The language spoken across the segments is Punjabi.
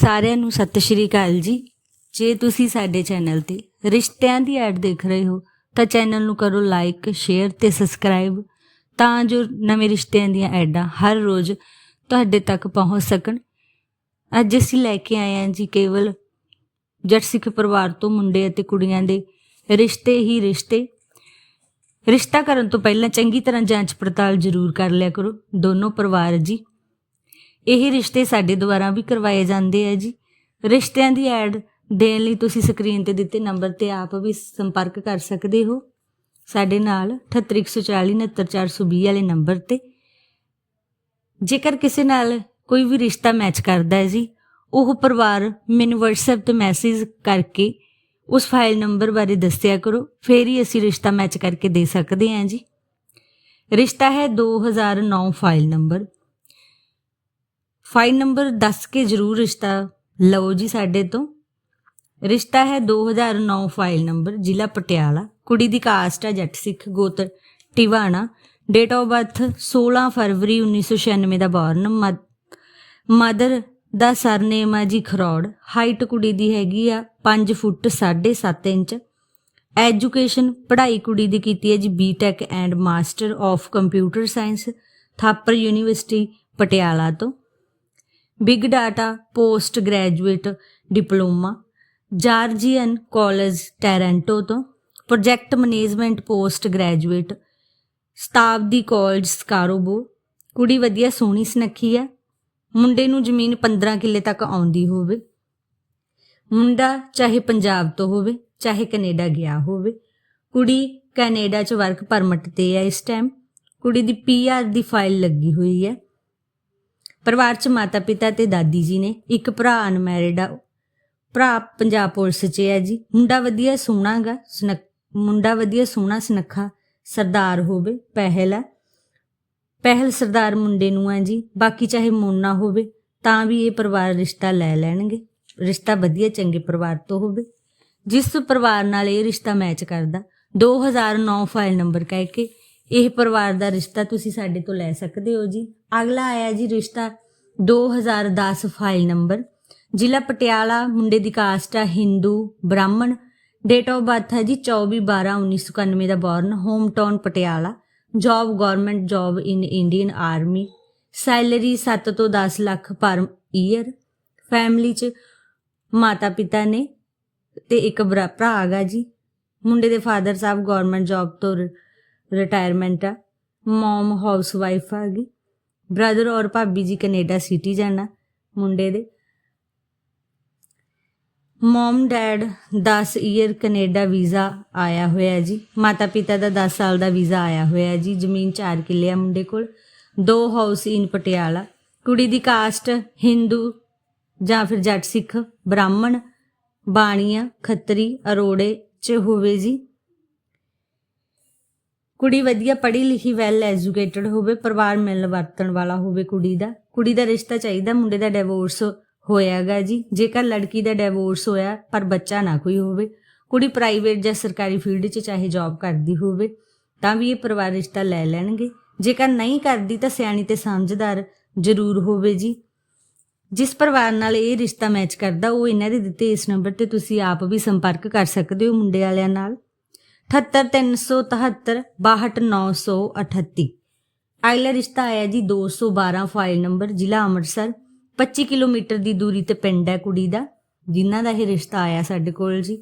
ਸਾਰਿਆਂ ਨੂੰ ਸਤਿ ਸ਼੍ਰੀ ਅਕਾਲ ਜੀ। ਜੇ ਤੁਸੀਂ ਸਾਡੇ ਚੈਨਲ ਤੇ ਰਿਸ਼ਤਿਆਂ ਦੀ ਐਡ ਦੇਖ ਰਹੇ ਹੋ, ਤਾਂ ਚੈਨਲ ਨੂੰ ਕਰੋ ਲਾਈਕ, ਸ਼ੇਅਰ ਤੇ ਸਬਸਕ੍ਰਾਈਬ ਤਾਂ ਜੋ ਨਵੇਂ ਰਿਸ਼ਤਿਆਂ ਦੀਆਂ ਐਡਾਂ ਹਰ ਰੋਜ਼ ਤੁਹਾਡੇ ਤੱਕ ਪਹੁੰਚ ਸਕਣ। ਅੱਜ ਅਸੀਂ ਲੈ ਕੇ ਆਏ ਹਾਂ ਜੀ ਕੇਵਲ ਜੱਟ ਸਿੱਖ ਪਰਿਵਾਰ ਤੋਂ ਮੁੰਡੇ ਅਤੇ ਕੁੜੀਆਂ ਦੇ ਰਿਸ਼ਤੇ ਹੀ ਰਿਸ਼ਤੇ। ਰਿਸ਼ਤਾ ਕਰਨ ਤੋਂ ਪਹਿਲਾਂ ਚੰਗੀ ਤਰ੍ਹਾਂ ਜਾਂਚ ਪੜਤਾਲ ਜ਼ਰੂਰ ਕਰ ਲਿਆ ਕਰੋ। ਦੋਨੋਂ ਪਰਿਵਾਰ ਜੀ ਇਹ ਰਿਸ਼ਤੇ ਸਾਡੇ ਦੁਆਰਾ ਵੀ ਕਰਵਾਏ ਜਾਂਦੇ ਆ ਜੀ। ਰਿਸ਼ਤਿਆਂ ਦੀ ਐਡ ਦੇਣ ਲਈ ਤੁਸੀਂ ਸਕਰੀਨ ਤੇ ਦਿੱਤੇ ਨੰਬਰ ਤੇ ਆਪ ਵੀ ਸੰਪਰਕ ਕਰ ਸਕਦੇ ਹੋ। ਸਾਡੇ ਨਾਲ 78140 ਵਾਲੇ ਨੰਬਰ ਤੇ। ਜੇਕਰ ਕਿਸੇ ਨਾਲ ਕੋਈ ਵੀ ਰਿਸ਼ਤਾ ਮੈਚ ਕਰਦਾ ਹੈ ਜੀ, ਉਹ ਪਰਿਵਾਰ ਮੈਨੂੰ WhatsApp ਤੇ ਮੈਸੇਜ ਕਰਕੇ ਉਸ ਫਾਈਲ ਨੰਬਰ ਬਾਰੇ ਦੱਸਿਆ ਕਰੋ, ਫੇਰ ਹੀ ਅਸੀਂ ਰਿਸ਼ਤਾ ਮੈਚ ਕਰਕੇ ਦੇ ਸਕਦੇ ਹਾਂ ਜੀ। ਰਿਸ਼ਤਾ ਹੈ 2009 ਫਾਈਲ ਨੰਬਰ ਫਾਈਲ ਨੰਬਰ ਦੱਸ ਕੇ ਜ਼ਰੂਰ ਰਿਸ਼ਤਾ ਲਓ ਜੀ ਸਾਡੇ ਤੋਂ। ਰਿਸ਼ਤਾ ਹੈ 2009 ਫਾਈਲ ਨੰਬਰ, ਜ਼ਿਲ੍ਹਾ ਪਟਿਆਲਾ। ਕੁੜੀ ਦੀ ਕਾਸਟ ਹੈ ਜੱਟ ਸਿੱਖ ਗੋਤਰ ਟਿਵਾਣਾ। ਡੇਟ ਆਫ ਬਰਥ 16 ਫਰਵਰੀ 1996 ਦਾ ਬੌਰਨ ਮਦਰ ਦਾ ਸਰਨੇਮ ਹੈ ਜੀ ਖਰੋੜ। ਹਾਈਟ ਕੁੜੀ ਦੀ ਹੈਗੀ ਆ 5 ਫੁੱਟ 7.5 ਇੰਚ। ਐਜੂਕੇਸ਼ਨ ਪੜ੍ਹਾਈ ਕੁੜੀ ਦੀ ਕੀਤੀ ਹੈ ਜੀ BTech and master of computer science Thapar university Patiala ਤੋਂ। Big data post graduate diploma Georgian college Toronto ਤੋਂ ਪ੍ਰੋਜੈਕਟ ਮੈਨੇਜਮੈਂਟ ਪੋਸਟ ਗ੍ਰੈਜੂਏਟ ਸਤਾਬਦੀ ਕਾਲਜ ਸਕਾਰੋਬੋ ਕੁੜੀ ਵਧੀਆ ਸੋਹਣੀ ਸੁਨੱਖੀ ਹੈ ਮੁੰਡੇ ਨੂੰ ਜ਼ਮੀਨ 15 ਕਿੱਲੇ ਤੱਕ ਆਉਂਦੀ ਹੋਵੇ। ਮੁੰਡਾ ਚਾਹੇ ਪੰਜਾਬ ਤੋਂ ਹੋਵੇ, ਚਾਹੇ ਕੈਨੇਡਾ ਗਿਆ ਹੋਵੇ। ਕੁੜੀ ਕੈਨੇਡਾ 'ਚ ਵਰਕ ਪਰਮਿਟ ਤੇ ਹੈ ਇਸ ਟਾਈਮ ਕੁੜੀ ਦੀ ਪੀਆਰ ਦੀ ਫਾਈਲ ਲੱਗੀ ਹੋਈ ਹੈ ਪਰਿਵਾਰ 'ਚ ਮਾਤਾ ਪਿਤਾ ਤੇ ਦਾਦੀ ਜੀ ਨੇ, ਇੱਕ ਭਰਾ ਅਨਮੈਰਿਡ ਆ। ਭਰਾ ਪੰਜਾਬ ਪੁਲਿਸ 'ਚ ਹੈ ਜੀ। ਮੁੰਡਾ ਵਧੀਆ ਸੋਹਣਾਗਾ ਮੁੰਡਾ ਵਧੀਆ ਸੋਹਣਾ ਸੁਨੱਖਾ, ਸਰਦਾਰ ਹੋਵੇ, ਪਹਿਲ ਹੈ ਪਹਿਲ ਸਰਦਾਰ ਮੁੰਡੇ ਨੂੰ ਹੈ ਜੀ। ਬਾਕੀ ਚਾਹੇ ਮੋਨਾ ਹੋਵੇ, ਤਾਂ ਵੀ ਇਹ ਪਰਿਵਾਰ ਰਿਸ਼ਤਾ ਲੈ ਲੈਣਗੇ। ਰਿਸ਼ਤਾ ਵਧੀਆ ਚੰਗੇ ਪਰਿਵਾਰ ਤੋਂ ਹੋਵੇ। ਜਿਸ ਪਰਿਵਾਰ ਨਾਲ ਇਹ ਰਿਸ਼ਤਾ ਮੈਚ ਕਰਦਾ 2009 ਫਾਈਲ ਨੰਬਰ ਕਹਿ ਕੇ, ਇਹ ਪਰਿਵਾਰ ਦਾ ਰਿਸ਼ਤਾ ਤੁਸੀਂ ਸਾਡੇ ਤੋਂ ਲੈ ਸਕਦੇ ਹੋ ਜੀ। ਅਗਲਾ ਆਇਆ ਜੀ ਰਿਸ਼ਤਾ 2010 ਫਾਈਲ ਨੰਬਰ, ਜ਼ਿਲ੍ਹਾ ਪਟਿਆਲਾ, ਮੁੰਡੇ ਦੀ ਕਾਸਟ ਆ ਹਿੰਦੂ, ਬ੍ਰਾਹਮਣ ਡੇਟ ਆਫ ਬਰਥ ਹੈ ਜੀ 24 12 1991 ਦਾ born home town Patiala job government job in Indian army salary 7 ਤੋਂ 10 ਲੱਖ ਪਰ ਈਅਰ ਫੈਮਿਲੀ ਚ ਮਾਤਾ ਪਿਤਾ ਨੇ ਤੇ ਇੱਕ ਭਰਾ ਹੈਗਾ ਜੀ, ਮੁੰਡੇ ਦੇ ਫਾਦਰ ਸਾਹਿਬ ਗਵਰਨਮੈਂਟ ਜੌਬ ਤੋਂ ਰਿਟਾਇਰਮੈਂਟ ਆ ਮਮ ਹਾਊਸ ਵਾਈਫ ਹੈਗੀ ਬ੍ਰਦਰ ਔਰ ਭਾਬੀ ਜੀ ਕੈਨੇਡਾ ਸਿਟੀ ਜਾਣਾ ਮੁੰਡੇ ਦੇ। Mom dad 10 year Canada visa ਆਇਆ ਹੋਇਆ ਜੀ। ਮਾਤਾ ਪਿਤਾ ਦਾ 10 ਸਾਲ ਦਾ ਵੀਜ਼ਾ ਆਇਆ ਹੋਇਆ ਜੀ। ਜ਼ਮੀਨ 4 ਕਿੱਲੇ ਆ ਮੁੰਡੇ ਕੋਲ। ਦੋ ਹਾਊਸ ਇਨ ਪਟਿਆਲਾ। ਕੁੜੀ ਦੀ ਕਾਸਟ ਹਿੰਦੂ ਜਾਂ ਫਿਰ ਜੱਟ ਸਿੱਖ, ਬ੍ਰਾਹਮਣ, ਬਾਣੀਆ, ਖੱਤਰੀ, ਅਰੋੜੇ ਚ ਹੋਵੇ ਜੀ। ਕੁੜੀ ਵਧੀਆ ਪੜ੍ਹੀ ਲਿਖੀ ਵੈਲ ਐਜੂਕੇਟਡ ਹੋਵੇ, ਪਰਿਵਾਰ ਮਿਲ ਵਰਤਣ ਵਾਲਾ ਹੋਵੇ ਕੁੜੀ ਦਾ। ਕੁੜੀ ਦਾ ਰਿਸ਼ਤਾ ਚਾਹੀਦਾ, ਮੁੰਡੇ ਦਾ ਡਿਵੋਰਸ ਹੋਇਆਗਾ ਜੀ। ਜੇਕਰ ਲੜਕੀ ਦਾ ਡਿਵੋਰਸ ਹੋਇਆ, ਪਰ ਬੱਚਾ ਨਾ ਕੋਈ ਹੋਵੇ, ਕੁੜੀ ਪ੍ਰਾਈਵੇਟ ਜਾਂ ਸਰਕਾਰੀ ਫੀਲਡ 'ਚ ਚਾਹੇ ਜੌਬ ਕਰਦੀ ਹੋਵੇ, ਤਾਂ ਵੀ ਇਹ ਪਰਿਵਾਰ ਰਿਸ਼ਤਾ ਲੈ ਲੈਣਗੇ। ਜੇਕਰ ਨਹੀਂ ਕਰਦੀ, ਤਾਂ ਸਿਆਣੀ ਤੇ ਸਮਝਦਾਰ ਜ਼ਰੂਰ ਹੋਵੇ ਜੀ। ਜਿਸ ਪਰਿਵਾਰ ਨਾਲ ਇਹ ਰਿਸ਼ਤਾ ਮੈਚ ਕਰਦਾ, ਉਹ ਇਹਨਾਂ ਦੇ ਦਿੱਤੇ ਇਸ ਨੰਬਰ ਤੇ ਤੁਸੀਂ ਆਪ ਵੀ ਸੰਪਰਕ ਕਰ ਸਕਦੇ ਹੋ ਮੁੰਡੇ ਵਾਲਿਆਂ ਨਾਲ। 78377 62938 ਅਗਲਾ ਰਿਸ਼ਤਾ ਆਇਆ ਜੀ 212 ਫਾਈਲ ਨੰਬਰ, ਜ਼ਿਲ੍ਹਾ ਅੰਮ੍ਰਿਤਸਰ। 25 ਕਿਲੋਮੀਟਰ ਦੀ ਦੂਰੀ ਤੇ ਪਿੰਡ ਹੈ ਕੁੜੀ ਦਾ, ਜਿਨ੍ਹਾਂ ਦਾ ਇਹ ਰਿਸ਼ਤਾ ਆਇਆ ਸਾਡੇ ਕੋਲ ਜੀ।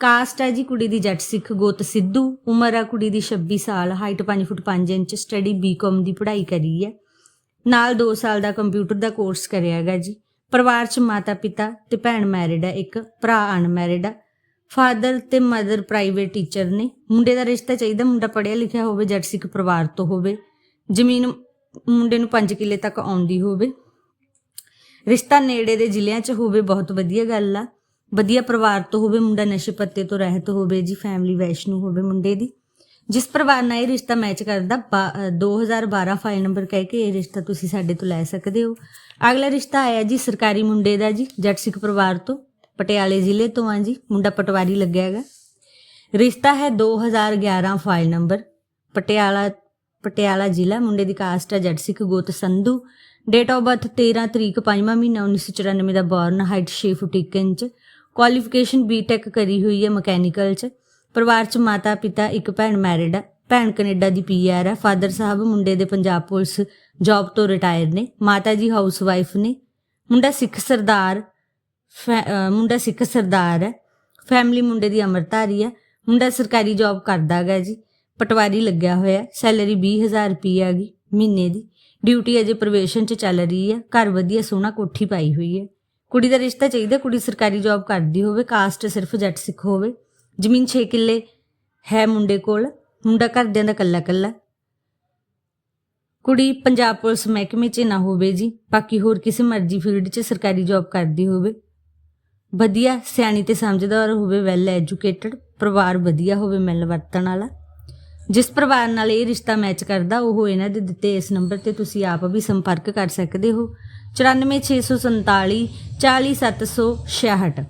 ਕਾਸਟ ਹੈ ਜੀ ਕੁੜੀ ਦੀ ਜੱਟ ਸਿੱਖ ਗੋਤ ਸਿੱਧੂ। ਉਮਰ ਆ ਕੁੜੀ ਦੀ 26 ਸਾਲ, height 5 foot 5 inch, study BCom ਦੀ ਪੜ੍ਹਾਈ ਕਰੀ ਹੈ। ਨਾਲ 2 ਸਾਲ ਦਾ ਕੰਪਿਊਟਰ ਦਾ ਕੋਰਸ ਕਰਿਆ ਹੈਗਾ ਜੀ। ਪਰਿਵਾਰ 'ਚ ਮਾਤਾ ਪਿਤਾ ਤੇ ਭੈਣ ਮੈਰਿਡ ਹੈ, ਇੱਕ ਭਰਾ ਅਨਮੈਰਿਡ ਆ ਫਾਦਰ ਤੇ ਮਦਰ ਪ੍ਰਾਈਵੇਟ ਟੀਚਰ ਨੇ। ਮੁੰਡੇ ਦਾ ਰਿਸ਼ਤਾ ਚਾਹੀਦਾ, ਮੁੰਡਾ ਪੜ੍ਹਿਆ ਲਿਖਿਆ ਹੋਵੇ ਜੱਟ ਸਿੱਖ ਪਰਿਵਾਰ ਤੋਂ ਹੋਵੇ। ਜ਼ਮੀਨ ਮੁੰਡੇ ਨੂੰ 5 ਕਿੱਲੇ ਤੱਕ ਆਉਂਦੀ ਹੋਵੇ। ਰਿਸ਼ਤਾ ਨੇੜੇ ਦੇ ਜ਼ਿਲ੍ਹਿਆਂ 'ਚ ਹੋਵੇ, ਬਹੁਤ ਵਧੀਆ ਗੱਲ ਆ। ਵਧੀਆ ਪਰਿਵਾਰ ਤੋਂ ਹੋਵੇ, ਮੁੰਡਾ ਨਸ਼ੇ ਪੱਤੇ ਤੋਂ ਰਹਿਤ ਹੋਵੇ, ਜੀ ਫੈਮਿਲੀ ਵੈਸ਼ਨੂ ਹੋਵੇ ਮੁੰਡੇ ਦੀ। ਜਿਸ ਪਰਿਵਾਰ ਨਾਲ ਇਹ ਰਿਸ਼ਤਾ ਮੈਚ ਕਰਦਾ 2012 ਫਾਈਲ ਨੰਬਰ ਕਹਿ ਕੇ ਇਹ ਰਿਸ਼ਤਾ ਤੁਸੀਂ ਸਾਡੇ ਤੋਂ ਲੈ ਸਕਦੇ ਹੋ। ਅਗਲਾ ਰਿਸ਼ਤਾ ਆਇਆ ਜੀ ਸਰਕਾਰੀ ਮੁੰਡੇ ਦਾ ਜੀ, ਜੱਟ ਸਿੱਖ ਪਰਿਵਾਰ ਤੋਂ। ਪਟਿਆਲੇ ਜ਼ਿਲ੍ਹੇ ਤੋਂ ਆ ਜੀ, ਮੁੰਡਾ ਪਟਵਾਰੀ ਲੱਗਿਆ ਹੈਗਾ। ਰਿਸ਼ਤਾ ਹੈ 2011 ਫਾਈਲ ਨੰਬਰ, ਪਟਿਆਲਾ ਪਟਿਆਲਾ ਜ਼ਿਲ੍ਹਾ, ਮੁੰਡੇ ਦੀ ਕਾਸਟ ਹੈ ਜੱਟ ਸਿੱਖ ਗੋਤ ਸੰਧੂ। ਡੇਟ ਆਫ ਬਰਥ 13 ਤਰੀਕ 5ਵਾਂ ਮਹੀਨਾ 1994 ਦਾ born height 6 foot 1 inch. Qualification BTech ਕਰੀ ਹੋਈ ਹੈ ਮਕੈਨੀਕਲ ਚ। ਪਰਿਵਾਰ ਚ ਮਾਤਾ, ਪਿਤਾ, ਇੱਕ ਭੈਣ ਮੈਰਿਡ ਆ। ਭੈਣ ਕੈਨੇਡਾ ਦੀ ਪੀਆਰ ਹੈ ਫਾਦਰ ਸਾਹਿਬ ਮੁੰਡੇ ਦੇ ਪੰਜਾਬ ਪੁਲਿਸ ਜੌਬ ਤੋਂ ਰਿਟਾਇਰ ਨੇ। ਮਾਤਾ ਜੀ ਹਾਊਸ ਵਾਈਫ ਨੇ। ਮੁੰਡਾ ਸਿੱਖ ਸਰਦਾਰ ਮੁੰਡਾ ਸਿੱਖ ਸਰਦਾਰ ਹੈ। ਫੈਮਿਲੀ ਮੁੰਡੇ ਦੀ ਅਮਰਤਾਰੀ ਹੈ। ਮੁੰਡਾ ਸਰਕਾਰੀ ਜੌਬ ਕਰਦਾ ਹੈਗਾ ਜੀ। ਪਟਵਾਰੀ ਲੱਗਿਆ ਹੋਇਆ ਸੈਲਰੀ 20000 ਰੁਪਏ ਗਈ ਮਹੀਨੇ ਦੀ। ਡਿਊਟੀ ਅਜੇ ਪ੍ਰਵੇਸ਼ਨ ਚ ਚੱਲ ਰਹੀ ਹੈ। ਘਰ ਵਧੀਆ ਸੋਹਣਾ ਕੋਠੀ ਪਾਈ ਹੋਈ ਹੈ। ਕੁੜੀ ਦਾ ਰਿਸ਼ਤਾ ਚਾਹੀਦਾ ਕੁੜੀ ਸਰਕਾਰੀ ਜੌਬ ਕਰਦੀ ਹੋਵੇ। ਕਾਸਟ ਸਿਰਫ ਜੱਟ ਸਿੱਖ ਹੋਵੇ। ਜ਼ਮੀਨ 6 ਕਿੱਲੇ ਹੈ ਮੁੰਡੇ ਕੋਲ। ਮੁੰਡਾ ਘਰਦਿਆਂ ਦਾ ਕੱਲਾ ਕੱਲਾ ਕੁੜੀ ਪੰਜਾਬ ਪੁਲਿਸ ਮਹਿਕਮੇ 'ਚ ਨਾ ਹੋਵੇ ਜੀ। ਬਾਕੀ ਹੋਰ ਕਿਸੇ ਮਰਜ਼ੀ ਫੀਲਡ 'ਚ ਸਰਕਾਰੀ ਜੌਬ ਕਰਦੀ ਹੋਵੇ। ਵਧੀਆ ਸਿਆਣੀ ਤੇ ਸਮਝਦਾਰ ਹੋਵੇ ਵੈਲ ਐਜੂਕੇਟਡ ਪਰਿਵਾਰ ਵਧੀਆ ਹੋਵੇ, ਮਿਲ ਵਰਤਣ ਵਾਲਾ। ਜਿਸ ਪਰਿਵਾਰ ਨਾਲ ਇਹ ਰਿਸ਼ਤਾ ਮੈਚ ਕਰਦਾ, ਉਹ ਇਹਨਾਂ ਦੇ ਦਿੱਤੇ ਇਸ ਨੰਬਰ ਤੇ ਤੁਸੀਂ ਆਪ ਵੀ ਸੰਪਰਕ ਕਰ ਸਕਦੇ ਹੋ। 94647 40766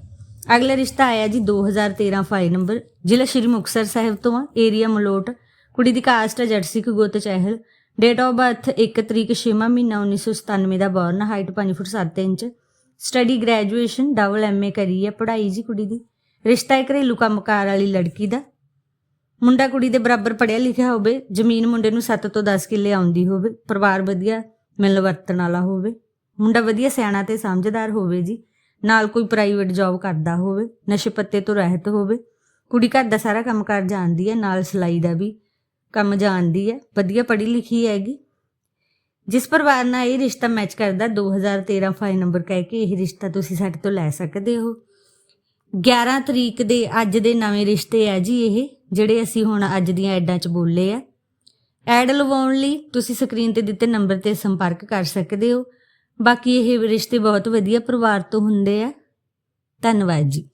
ਅਗਲਾ ਰਿਸ਼ਤਾ ਆਇਆ ਜੀ 2013 ਫਾਈਲ ਨੰਬਰ, ਜ਼ਿਲ੍ਹਾ ਸ਼੍ਰੀ ਮੁਕਤਸਰ ਸਾਹਿਬ ਤੋਂ ਆ ਏਰੀਆ ਮਲੋਟ। ਕੁੜੀ ਦੀ ਕਾਸਟ ਹੈ ਜੱਟ ਸਿੱਖ ਗੋਤ ਚਹਿਲ। ਡੇਟ ਆਫ ਬਰਥ 1 ਤਰੀਕ 6ਵਾਂ ਮਹੀਨਾ 1997 ਦਾ born height 5 foot 7 inch. Study graduation double MA ਕਰੀ ਹੈ, ਪੜ੍ਹਾਈ ਜੀ ਕੁੜੀ ਦੀ। ਰਿਸ਼ਤਾ ਹੈ ਘਰੇਲੂ ਕੰਮਕਾਰ ਵਾਲੀ ਲੜਕੀ ਦਾ। ਮੁੰਡਾ ਕੁੜੀ ਦੇ ਬਰਾਬਰ ਪੜ੍ਹਿਆ ਲਿਖਿਆ ਹੋਵੇ, ਜ਼ਮੀਨ ਮੁੰਡੇ ਨੂੰ 7 ਤੋਂ 10 ਕਿੱਲੇ ਆਉਂਦੀ ਹੋਵੇ, ਪਰਿਵਾਰ ਵਧੀਆ ਮਿਲ ਵਰਤਣ ਵਾਲਾ ਹੋਵੇ, ਮੁੰਡਾ ਵਧੀਆ ਸਿਆਣਾ ਤੇ ਸਮਝਦਾਰ ਹੋਵੇ ਜੀ, ਨਾਲ ਕੋਈ ਪ੍ਰਾਈਵੇਟ ਜੌਬ ਕਰਦਾ ਹੋਵੇ, ਨਸ਼ੇ ਪੱਤੇ ਤੋਂ ਰਹਿਤ ਹੋਵੇ, ਕੁੜੀ ਘਰ ਦਾ ਸਾਰਾ ਕੰਮ ਕਰ ਜਾਣਦੀ ਹੈ, ਨਾਲ ਸਿਲਾਈ ਦਾ ਵੀ ਕੰਮ ਜਾਣਦੀ ਹੈ, ਵਧੀਆ ਪੜ੍ਹੀ ਲਿਖੀ ਹੈਗੀ। ਜਿਸ ਪਰਿਵਾਰ ਨਾਲ ਇਹ ਰਿਸ਼ਤਾ ਮੈਚ ਕਰਦਾ 2013 ਫਾਈਲ ਨੰਬਰ ਕਹਿ ਕੇ ਇਹ ਰਿਸ਼ਤਾ ਤੁਸੀਂ ਸਾਡੇ ਤੋਂ ਲੈ ਸਕਦੇ ਹੋ। 11 ਤਰੀਕ ਦੇ ਅੱਜ ਦੇ ਨਵੇਂ ਰਿਸ਼ਤੇ ਆ ਜੀ ਇਹ, ਜਿਹੜੇ ਅਸੀਂ ਹੁਣ ਅੱਜ ਦੀਆਂ ਐਡਾਂ 'ਚ ਬੋਲੇ ਆ। ਐਡ ਲਵਾਉਣ ਲਈ ਤੁਸੀਂ ਸਕਰੀਨ ਤੇ ਦਿੱਤੇ ਨੰਬਰ ਤੇ ਸੰਪਰਕ ਕਰ ਸਕਦੇ ਹੋ। ਬਾਕੀ ਇਹ ਰਿਸ਼ਤੇ ਬਹੁਤ ਵਧੀਆ ਪਰਿਵਾਰ ਤੋਂ ਹੁੰਦੇ ਆ। ਧੰਨਵਾਦ ਜੀ।